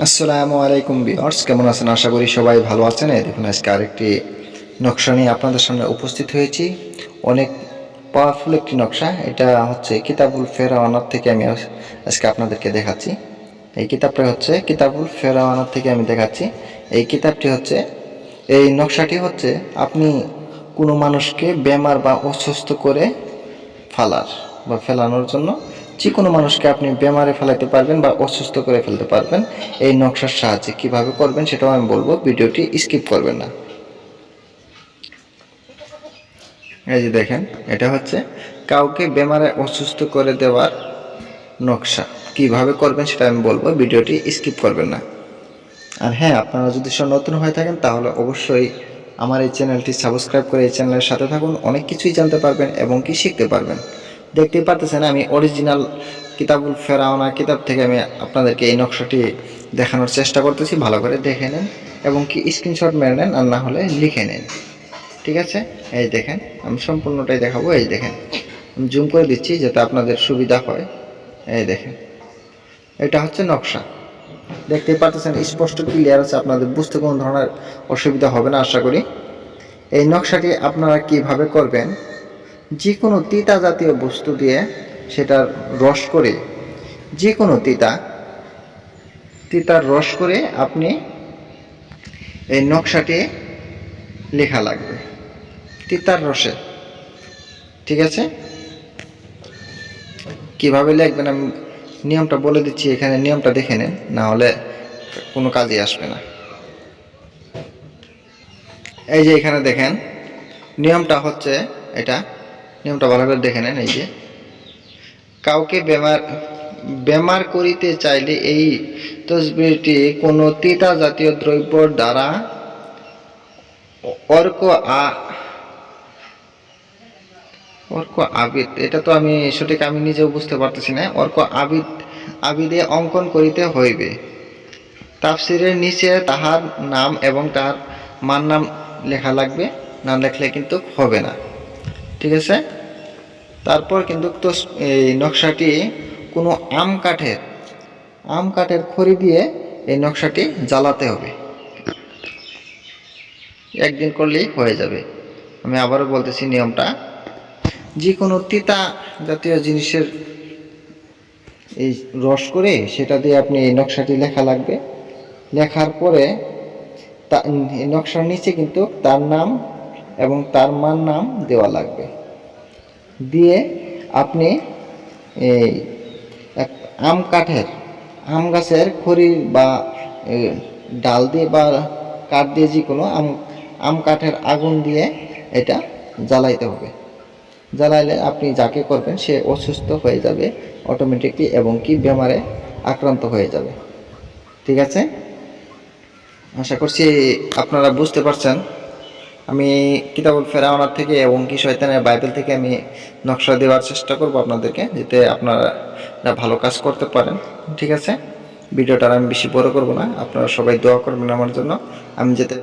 আসসালামু আলাইকুম বিয়ার্স কেমন আছেন? আশা করি সবাই ভালো আছেন। দেখুন, আজকে আরেকটি নকশা নিয়ে আপনাদের সামনে উপস্থিত হয়েছি। অনেক পাওয়ারফুল একটি নকশা। এটা হচ্ছে কিতাবুল ফেরাওয়ানার থেকে আমি আজকে আপনাদেরকে দেখাচ্ছি। এই কিতাবটা হচ্ছে কিতাবুল ফেরাওয়ানার থেকে আমি দেখাচ্ছি। এই কিতাবটি হচ্ছে, এই নকশাটি হচ্ছে, আপনি কোনো মানুষকে বেমার বা অসুস্থ করে ফালার বা ফেলানোর জন্য যে কোনো মানুষকে আপনি বেমারে ফেলাতে পারবেন বা অসুস্থ করে ফেলতে পারবেন। এই নকশার সাহায্যে কীভাবে করবেন সেটাও আমি বলব, ভিডিওটি স্কিপ করবেন না। এই যে দেখেন, এটা হচ্ছে কাউকে বেমারে অসুস্থ করে দেওয়ার নকশা। কীভাবে করবেন সেটা আমি বলব, ভিডিওটি স্কিপ করবেন না। আর হ্যাঁ আপনারা যদি সব নতুন হয়ে থাকেন, তাহলে অবশ্যই আমার এই চ্যানেলটি সাবস্ক্রাইব করে এই চ্যানেলের সাথে থাকুন। অনেক কিছুই জানতে পারবেন এবং কি শিখতে পারবেন। দেখতেই পারতেছেন আমি অরিজিনাল কিতাবুল ফেরাওনা কিতাব থেকে আমি আপনাদেরকে এই নকশাটি দেখানোর চেষ্টা করতেছি, ভালো করে দেখে নেন এবং কি স্ক্রিনশট মেরে নেন আর না হলে লিখে নেন। ঠিক আছে? এই দেখেন, আমি সম্পূর্ণটাই দেখাবো, এই দেখেন, আমি জুম করে দিচ্ছি যাতে আপনাদের সুবিধা হয়। এই দেখেন, এটা হচ্ছে নকশা। দেখতে পাচ্ছেন স্পষ্ট ক্লিয়ার আছে, আপনাদের বুঝতে কোনো ধরনের অসুবিধা হবে না, আশা করি। এই নকশাটি আপনারা কীভাবে করবেন যে কোনো তিতা জাতীয় বস্তু দিয়ে সেটার রস করে যে কোনো তিতা, তিতার রস করে আপনি এই নকশাটি লেখা লাগবে, তিতার রসে ঠিক আছে? কীভাবে লিখবেন আমি নিয়মটা বলে দিচ্ছি, এখানে নিয়মটা দেখে নেন, না হলে কোনো কাজে আসবে না। এই যে এখানে দেখেন, নিয়মটা হচ্ছে এটা নিয়মটা ভালো করে দেখে নেন, এই যে। কাউকে বেমার বেমার করিতে চাইলে এই তসবিরটি কোনো তিতা জাতীয় দ্রব্যর দ্বারা অর্ক আ, অর্ক আবিদ, এটা তো আমি সঠিক আমি নিজেও বুঝতে পারতেছি না, অর্ক আবিদ, আবিদে অঙ্কন করিতে হইবে। তাফসিরের নিচে তাহার নাম এবং তার মার নাম লেখা লাগবে, না লেখলে কিন্তু হবে না। ঠিক আছে? তারপর কিন্তু তো এই নকশাটি কোনো আম কাঠের আম কাঠের খড়ি দিয়ে এই নকশাটি জ্বালাতে হবে। একদিন করলেই হয়ে যাবে। আমি আবারও বলতেছি নিয়মটা। যে কোনো তিতা জাতীয় জিনিসের এই রস করে সেটা দিয়ে আপনি এই নকশাটি লেখা লাগবে। লেখার পরে তা নকশার নিচে কিন্তু তার নাম এবং তার মার নাম দেওয়া লাগবে। দিয়ে আপনি এই আম কাঠের, আম গাছের খড়ি বা ডাল দিয়ে বা কাঠ দিয়ে যে কোনো আম আম কাঠের আগুন দিয়ে এটা জ্বালাইতে হবে। জ্বালাইলে আপনি যাকে করবেন সে অসুস্থ হয়ে যাবে অটোমেটিকলি এবং কি বেমারে আক্রান্ত হয়ে যাবে। ঠিক আছে? আশা করছি আপনারা বুঝতে পারছেন। আমি কিতাবুল ফেরাওনার থেকে এবং কি শয়তানের বাইবেল থেকে আমি নকশা দেওয়ার চেষ্টা করব আপনাদেরকে, যাতে আপনারা ভালো কাজ করতে পারেন, ঠিক আছে? ভিডিওটা আমি বেশি বড় করব না, আপনারা সবাই দোয়া করবেন আমার জন্য। আমি যাতে